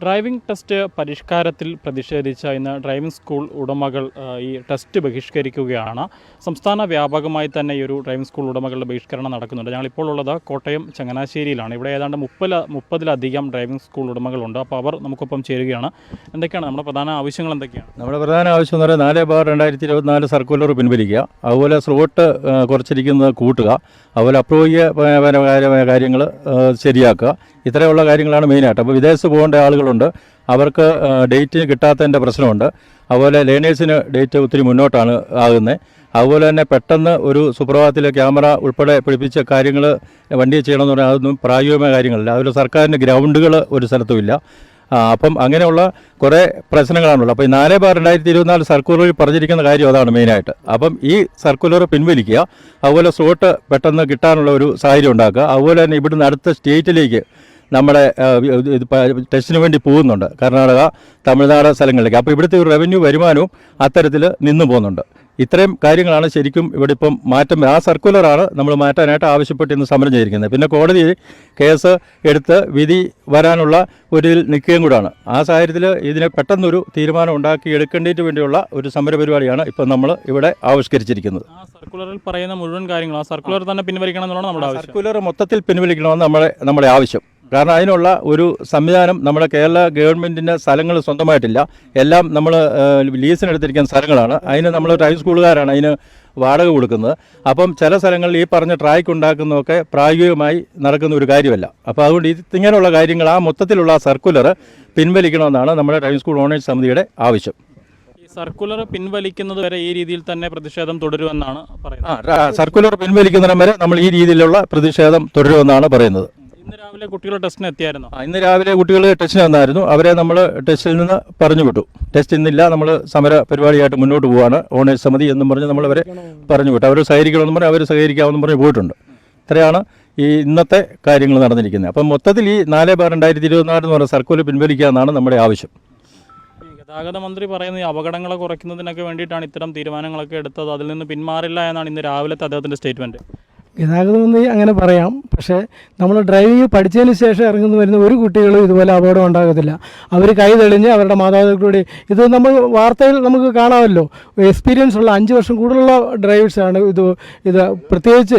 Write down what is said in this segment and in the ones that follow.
Driving test പരിഷ്കാരത്തിൽ പ്രതിഷേധിച്ച ഇന്ന് driving school ഉടമകൾ ഈ ടെസ്റ്റ് ബഹിഷ്കരിക്കുകയാണ്. സംസ്ഥാന വ്യാപകമായി തന്നെ ഈ ഒരു ഡ്രൈവിംഗ് സ്കൂൾ ഉടമകളുടെ ബഹിഷ്കരണം നടക്കുന്നുണ്ട്. ഞങ്ങളിപ്പോൾ ഉള്ളത് കോട്ടയം ചങ്ങനാശ്ശേരിയിലാണ്. ഇവിടെ ഏതാണ്ട് മുപ്പത് മുപ്പതിലധികം ഡ്രൈവിംഗ് സ്കൂൾ ഉടമകളുണ്ട്. അപ്പോൾ അവർ നമുക്കൊപ്പം ചേരുകയാണ്. എന്തൊക്കെയാണ് നമ്മുടെ പ്രധാന ആവശ്യങ്ങൾ എന്തൊക്കെയാണ്? നമ്മുടെ പ്രധാന ആവശ്യം എന്ന് പറയുന്നത് നാല് ബാർ രണ്ടായിരത്തി ഇരുപത്തിനാല് സർക്കുലർ പിൻവലിക്കുക അതുപോലെ സ്ലോട്ട് കുറച്ചിരിക്കുന്നത് കൂട്ടുക അതുപോലെ അപ്രൂവ്യപരമായ കാര്യങ്ങൾ ശരിയാക്കുക. ഇത്രയുള്ള കാര്യങ്ങളാണ് മെയിനായിട്ട് അപ്പോൾ വിദേശത്ത് പോകേണ്ട ആളുകളുണ്ട്. അവർക്ക് ഡേറ്റ് കിട്ടാത്തതിന്റെ പ്രശ്നമുണ്ട്. അതുപോലെ ലേണേഴ്സിന് ഡേറ്റ് ഒത്തിരി മുന്നോട്ടാണ് ആകുന്നത് അതുപോലെ തന്നെ പെട്ടെന്ന് ഒരു സുപ്രഭാതത്തിലെ ക്യാമറ ഉൾപ്പെടെ പിടിപ്പിച്ച കാര്യങ്ങൾ വണ്ടിയിൽ ചെയ്യണമെന്ന് പറഞ്ഞാൽ അതൊന്നും പ്രായോഗിക കാര്യങ്ങളല്ല. അതുപോലെ സർക്കാരിന്റെ ഗ്രൗണ്ടുകൾ ഒരു സ്ഥലത്തുമില്ല. അപ്പം അങ്ങനെയുള്ള കുറേ പ്രശ്നങ്ങളാണുള്ളത്. അപ്പോൾ ഈ നാല് ബാർ രണ്ടായിരത്തി ഇരുപത്തിനാല് സർക്കുലറിൽ പറഞ്ഞിരിക്കുന്ന കാര്യം അതാണ് മെയിനായിട്ട്. അപ്പം ഈ സർക്കുലർ പിൻവലിക്കുക അതുപോലെ സ്ലോട്ട് പെട്ടെന്ന് കിട്ടാനുള്ള ഒരു സാഹചര്യം ഉണ്ടാക്കുക. അതുപോലെ തന്നെ ഇവിടുന്ന് അടുത്ത സ്റ്റേറ്റിലേക്ക് നമ്മുടെ ടെസ്റ്റിന് വേണ്ടി പോകുന്നുണ്ട്. കർണാടക തമിഴ്നാട് സ്ഥലങ്ങളിലേക്ക്. അപ്പോൾ ഇവിടുത്തെ ഒരു റവന്യൂ വരുമാനവും അത്തരത്തിൽ നിന്നു പോകുന്നുണ്ട്. ഇത്രയും കാര്യങ്ങളാണ് ശരിക്കും ഇവിടെ ഇപ്പം മാറ്റം ആ സർക്കുലറാണ് നമ്മൾ മാറ്റാനായിട്ട് ആവശ്യപ്പെട്ട് ഇന്ന് സമരം ചെയ്തിരിക്കുന്നത്. പിന്നെ കോടതി കേസ് എടുത്ത് വിധി വരാനുള്ള ഒരു ഇതിൽ നിൽക്കുകയും കൂടാണ്. ആ സാഹചര്യത്തിൽ ഇതിനെ പെട്ടെന്നൊരു തീരുമാനം ഉണ്ടാക്കി എടുക്കേണ്ടതിന് വേണ്ടിയുള്ള ഒരു സമര പരിപാടിയാണ് ഇപ്പം നമ്മൾ ഇവിടെ ആവിഷ്കരിച്ചിരിക്കുന്നത്. ആ സർക്കുലറിൽ പറയുന്ന മുഴുവൻ കാര്യങ്ങളും ആ സർക്കുലർ തന്നെ പിൻവലിക്കണം എന്നുള്ളതാണ് നമ്മുടെ സർക്കുലർ മൊത്തത്തിൽ പിൻവലിക്കണമെന്ന് നമ്മുടെ നമ്മുടെ ആവശ്യം. കാരണം അതിനുള്ള ഒരു സംവിധാനം നമ്മുടെ കേരള ഗവൺമെന്റിന്റെ സ്ഥലങ്ങൾ സ്വന്തമായിട്ടില്ല. എല്ലാം നമ്മൾ ലീസിനെടുത്തിരിക്കുന്ന സ്ഥലങ്ങളാണ്. അതിന് നമ്മൾ ടൈം സ്കൂളുകാരാണ് അതിന് വാടക കൊടുക്കുന്നത്. അപ്പം ചില സ്ഥലങ്ങളിൽ ഈ പറഞ്ഞ ട്രാക്ക് ഉണ്ടാക്കുന്നതൊക്കെ പ്രായോഗികമായി നടക്കുന്ന ഒരു കാര്യമല്ല. അപ്പോൾ അതുകൊണ്ട് ഇങ്ങനെയുള്ള കാര്യങ്ങൾ ആ മൊത്തത്തിലുള്ള സർക്കുലർ പിൻവലിക്കണമെന്നാണ് നമ്മുടെ ഡ്രൈവിംഗ് സ്കൂൾ ഓണേഴ്സ് സമിതിയുടെ ആവശ്യം. ഈ സർക്കുലർ പിൻവലിക്കുന്നത് വരെ ഈ രീതിയിൽ തന്നെ പ്രതിഷേധം തുടരുമെന്നാണ് പറയുന്നത്. സർക്കുലർ പിൻവലിക്കുന്നിടം വരെ നമ്മൾ ഈ രീതിയിലുള്ള പ്രതിഷേധം തുടരുമെന്നാണ് പറയുന്നത്. രാവിലെ കുട്ടികൾ ടെസ്റ്റിന് എത്തിയായിരുന്നു? ഇന്ന് രാവിലെ കുട്ടികൾ ടെസ്റ്റിന് വന്നായിരുന്നു. അവരെ നമ്മൾ ടെസ്റ്റിൽ നിന്ന് പറഞ്ഞു വിട്ടു ടെസ്റ്റ് ഇന്നില്ല. നമ്മൾ സമര പരിപാടിയായിട്ട് മുന്നോട്ട് പോവാണ്. ഓണേഴ്സ് സമിതി എന്നും പറഞ്ഞ് നമ്മൾ അവരെ പറഞ്ഞു വിട്ടു അവർ സഹകരിക്കണമെന്ന് പറഞ്ഞ് അവർ സഹകരിക്കാമെന്നും പറഞ്ഞ് പോയിട്ടുണ്ട്. ഇത്രയാണ് ഈ ഇന്നത്തെ കാര്യങ്ങൾ നടന്നിരിക്കുന്നത്. അപ്പം മൊത്തത്തിൽ ഈ നാല് ബാർ രണ്ടായിരത്തി ഇരുപത്തിനാല് എന്ന് പറഞ്ഞ സർക്കുലർ പിൻവലിക്കുക എന്നാണ് നമ്മുടെ ആവശ്യം. ഗതാഗത മന്ത്രി പറയുന്ന ഈ അപകടങ്ങളെ കുറയ്ക്കുന്നതിനൊക്കെ വേണ്ടിയിട്ടാണ് ഇത്തരം തീരുമാനങ്ങളൊക്കെ എടുത്തത്. അതിൽ നിന്ന് പിന്മാറില്ല എന്നാണ് ഇന്ന് രാവിലത്തെ അദ്ദേഹത്തിന്റെ സ്റ്റേറ്റ്മെന്റ് ഗതാഗതമന്ത്രി അങ്ങനെ പറയാം. പക്ഷേ നമ്മൾ ഡ്രൈവിംഗ് പഠിച്ചതിന് ശേഷം ഇറങ്ങുന്ന വരുന്ന ഒരു കുട്ടികളും ഇതുപോലെ അപകടം ഉണ്ടാകത്തില്ല. അവർ കൈ തെളിഞ്ഞ് അവരുടെ മാതാപിതാക്കളുടെ ഇത് നമ്മൾ വാർത്തയിൽ നമുക്ക് കാണാമല്ലോ. എക്സ്പീരിയൻസ് ഉള്ള അഞ്ച് വർഷം കൂടുതലുള്ള ഡ്രൈവേഴ്സാണ് ഇത് ഇത് പ്രത്യേകിച്ച്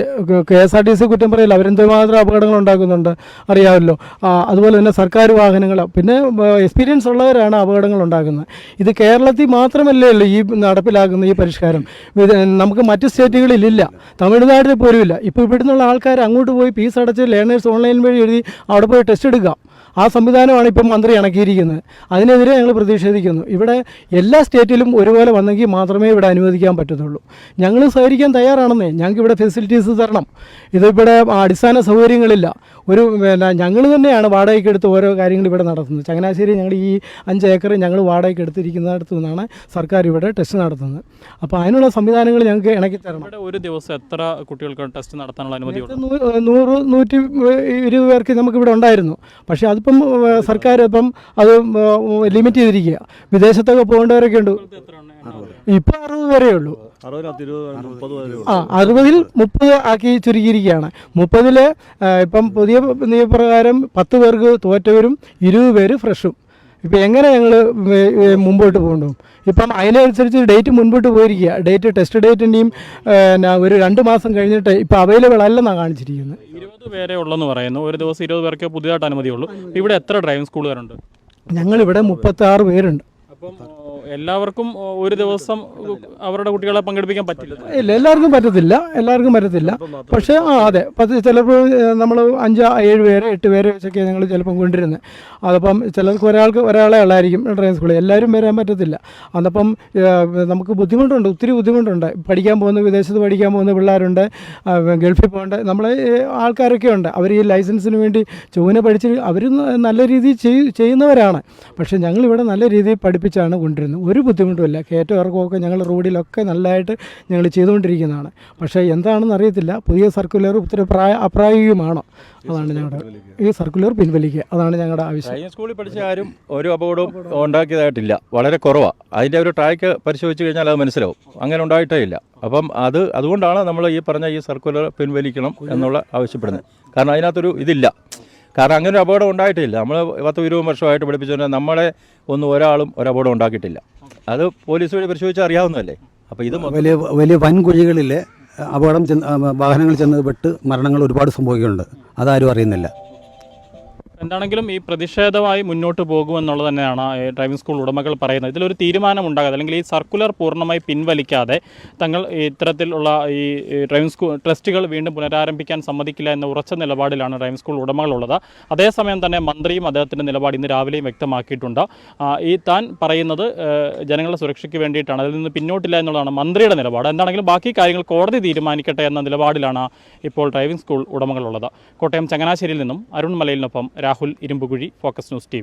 K S R T C കുറ്റം പറയില്ല അവരെന്തുമാത്രം അപകടങ്ങൾ ഉണ്ടാക്കുന്നുണ്ട് അറിയാമല്ലോ. അതുപോലെ തന്നെ സർക്കാർ വാഹനങ്ങൾ പിന്നെ എക്സ്പീരിയൻസ് ഉള്ളവരാണ് അപകടങ്ങൾ ഉണ്ടാക്കുന്നത്. ഇത് കേരളത്തിൽ മാത്രമല്ലേ ഉള്ളൂ ഈ നടപ്പിലാക്കുന്ന ഈ പരിഷ്കാരം. നമുക്ക് മറ്റ് സ്റ്റേറ്റുകളിലില്ല തമിഴ്നാട്ടിൽ പോലുമില്ല ഇപ്പോൾ ഇവിടുന്നുള്ള ആൾക്കാർ അങ്ങോട്ട് പോയി ഫീസ് അടച്ച് ലേണേഴ്സ് ഓൺലൈൻ വഴി എഴുതി അവിടെ പോയി ടെസ്റ്റ് എടുക്കാം. ആ സംവിധാനമാണ് ഇപ്പം മന്ത്രി ഇണക്കിയിരിക്കുന്നത്. അതിനെതിരെ ഞങ്ങൾ പ്രതിഷേധിക്കുന്നു. ഇവിടെ എല്ലാ സ്റ്റേറ്റിലും ഒരുപോലെ വന്നെങ്കിൽ മാത്രമേ ഇവിടെ അനുവദിക്കാൻ പറ്റത്തുള്ളൂ. ഞങ്ങൾ സഹകരിക്കാൻ തയ്യാറാണെന്നേ. ഞങ്ങൾക്ക് ഇവിടെ ഫെസിലിറ്റീസ് തരണം. ഇതിവിടെ അടിസ്ഥാന സൗകര്യങ്ങളില്ല. ഒരു പിന്നെ ഞങ്ങൾ തന്നെയാണ് വാടകയ്ക്ക് എടുത്ത് ഓരോ കാര്യങ്ങൾ ഇവിടെ നടത്തുന്നത്. ചങ്ങനാശ്ശേരി ഞങ്ങൾ ഈ അഞ്ച് ഏക്കർ ഞങ്ങൾ വാടകയ്ക്ക് എടുത്തിരിക്കുന്നിടത്തു നിന്നാണ് സർക്കാർ ഇവിടെ ടെസ്റ്റ് നടത്തുന്നത്. അപ്പോൾ അതിനുള്ള സംവിധാനങ്ങൾ ഞങ്ങൾക്ക് ഇണക്കി തരണം. ഒരു ദിവസം എത്ര കുട്ടികൾക്ക് ടെസ്റ്റ് നടത്താനുള്ള അനുമതി നൂറ് നൂറ്റി ഇരുപത് പേർക്ക് നമുക്കിവിടെ ഉണ്ടായിരുന്നു. പക്ഷേ അതിപ്പം ഏഹ്, സർക്കാർ ഇപ്പം അത് ലിമിറ്റ് ചെയ്തിരിക്കുക. വിദേശത്തൊക്കെ പോകേണ്ടവരൊക്കെ ഉണ്ട്. ഇപ്പം അറുപത് വരെ ഉള്ളൂ. ആ അറുപതിൽ മുപ്പത് ആക്കി ചുരുക്കിയിരിക്കുകയാണ്. മുപ്പതിൽ ഇപ്പം പുതിയ നിയമപ്രകാരം പത്ത് പേർക്ക് തോറ്റവരും ഇരുപത് പേര് ഫ്രഷും. ഇപ്പം എങ്ങനെ ഞങ്ങൾ മുമ്പോട്ട് പോകണ്ടു? ഇപ്പം അതിനനുസരിച്ച് ഡേറ്റ് മുൻപോട്ട് പോയിരിക്കുക. ഡേറ്റ് ടെസ്റ്റ് ഡേറ്റിന്റെയും ഒരു രണ്ട് മാസം കഴിഞ്ഞിട്ട് ഇപ്പം അവൈലബിൾ അല്ലെന്നാണ് കാണിച്ചിരിക്കുന്നത്. ഇരുപത് പേരെ ഉള്ളെന്ന് പറയുന്നു. ഒരു ദിവസം ഇരുപത് പേർക്ക് പുതിയതായിട്ട് അനുമതിയുള്ളൂ. ഇവിടെ എത്ര ഡ്രൈവിംഗ് സ്കൂളുകാരുണ്ട് ഞങ്ങളിവിടെ മുപ്പത്തി ആറ് പേരുണ്ട്. അപ്പം എല്ലാവർക്കും ഒരു ദിവസം അവരുടെ കുട്ടികളെ പങ്കെടുപ്പിക്കാൻ പറ്റില്ല. ഇല്ല എല്ലാവർക്കും പറ്റത്തില്ല എല്ലാവർക്കും പറ്റത്തില്ല. പക്ഷേ ആ അതെ പത്ത് ചിലപ്പോൾ നമ്മൾ അഞ്ച് ഏഴ് പേര് എട്ട് പേര് വെച്ചൊക്കെ ഞങ്ങൾ ചിലപ്പം കൊണ്ടിരുന്നത് അതപ്പം ചിലർക്ക് ഒരാൾക്ക് ഒരാളെ ഉള്ളായിരിക്കും ഡ്രൈവിംഗ് സ്കൂളിൽ. എല്ലാവരും വരാൻ പറ്റത്തില്ല. അതപ്പം നമുക്ക് ബുദ്ധിമുട്ടുണ്ട് ഒത്തിരി ബുദ്ധിമുട്ടുണ്ട്. പഠിക്കാൻ പോകുന്ന വിദേശത്ത് പഠിക്കാൻ പോകുന്ന പിള്ളേരുണ്ട് ഗൾഫിൽ പോകേണ്ട നമ്മളെ ആൾക്കാരൊക്കെ ഉണ്ട്. അവർ ഈ ലൈസൻസിന് വേണ്ടി ചൊവ്വനെ പഠിച്ച് അവർ നല്ല രീതിയിൽ ചെയ്യുന്നവരാണ്. പക്ഷേ ഞങ്ങളിവിടെ നല്ല രീതിയിൽ പഠിപ്പിച്ചാണ് കൊണ്ടുവരുന്നത് ഒരു ബുദ്ധിമുട്ടുമില്ല കയറ്റം ഇറക്കമൊക്കെ ഞങ്ങൾ റോഡിലൊക്കെ നല്ലതായിട്ട് ഞങ്ങൾ ചെയ്തുകൊണ്ടിരിക്കുന്നതാണ്. പക്ഷേ എന്താണെന്ന് അറിയത്തില്ല. പുതിയ സർക്കുലർ ഒത്തിരി പ്രായ അപ്രായോഗികമാണോ? അതാണ് ഞങ്ങളുടെ ഈ സർക്കുലർ പിൻവലിക്കുക. അതാണ് ഞങ്ങളുടെ ആവശ്യം. സ്കൂളിൽ പഠിച്ച ആരും ഒരു അപകടവും ഉണ്ടാക്കിയതായിട്ടില്ല. വളരെ കുറവാണ് അതിന്റെ ഒരു ട്രാക്ക് പരിശോധിച്ച് കഴിഞ്ഞാൽ അത് മനസ്സിലാവും. അങ്ങനെ ഉണ്ടായിട്ടേ ഇല്ല. അപ്പം അത് അതുകൊണ്ടാണ് നമ്മൾ ഈ പറഞ്ഞ ഈ സർക്കുലർ പിൻവലിക്കണം എന്നുള്ള ആവശ്യപ്പെടുന്നത്. കാരണം അതിനകത്തൊരു ഇതില്ല. കാരണം അങ്ങനെ ഒരു അപകടം ഉണ്ടായിട്ടില്ല. നമ്മൾ പത്ത് ഇരുപത് വർഷമായിട്ട് പഠിപ്പിച്ചുകൊണ്ട് നമ്മളെ ഒന്നും ഒരാളും ഒരു അപകടം ഉണ്ടാക്കിയിട്ടില്ല. അത് പോലീസ് വഴി പരിശോധിച്ചാൽ അറിയാവുന്നതല്ലേ? അപ്പോൾ ഇത് വലിയ വലിയ വൻകുഴികളിൽ അപകടം ചെന്ന് വാഹനങ്ങൾ ചെന്ന് പെട്ട് മരണങ്ങൾ ഒരുപാട് സംഭവിക്കുന്നുണ്ട്. അതാരും അറിയുന്നില്ല. എന്താണെങ്കിലും ഈ പ്രതിഷേധമായി മുന്നോട്ട് പോകുമെന്നുള്ളത് തന്നെയാണ് ഡ്രൈവിംഗ് സ്കൂൾ ഉടമകൾ പറയുന്നത്. ഇതിലൊരു തീരുമാനം ഉണ്ടാകാതെ അല്ലെങ്കിൽ ഈ സർക്കുലർ പൂർണമായി പിൻവലിക്കാതെ തങ്ങൾ ഇത്തരത്തിലുള്ള ഈ ഡ്രൈവിംഗ് സ്കൂൾ ട്രസ്റ്റുകൾ വീണ്ടും പുനരാരംഭിക്കാൻ സമ്മതിക്കില്ല എന്ന ഉറച്ച നിലപാടിലാണ് ഡ്രൈവിംഗ് സ്കൂൾ ഉടമകളുള്ളത്. അതേസമയം തന്നെ മന്ത്രിയും അദ്ദേഹത്തിന്റെ നിലപാട് ഇന്ന് രാവിലെയും വ്യക്തമാക്കിയിട്ടുണ്ട്. ഈ താൻ പറയുന്നത് ജനങ്ങളുടെ സുരക്ഷയ്ക്ക് വേണ്ടിയിട്ടാണ്. അതിൽ നിന്ന് പിന്നോട്ടില്ല എന്നുള്ളതാണ് മന്ത്രിയുടെ നിലപാട്. എന്താണെങ്കിലും ബാക്കി കാര്യങ്ങൾ കോടതി തീരുമാനിക്കട്ടെ എന്ന നിലപാടിലാണ് ഇപ്പോൾ ഡ്രൈവിംഗ് സ്കൂൾ ഉടമകളുള്ളത്. കോട്ടയം ചങ്ങനാശ്ശേരിയിൽ നിന്നും Arun മലയിലിനൊപ്പം Rahul Irumpukuzhi focus news T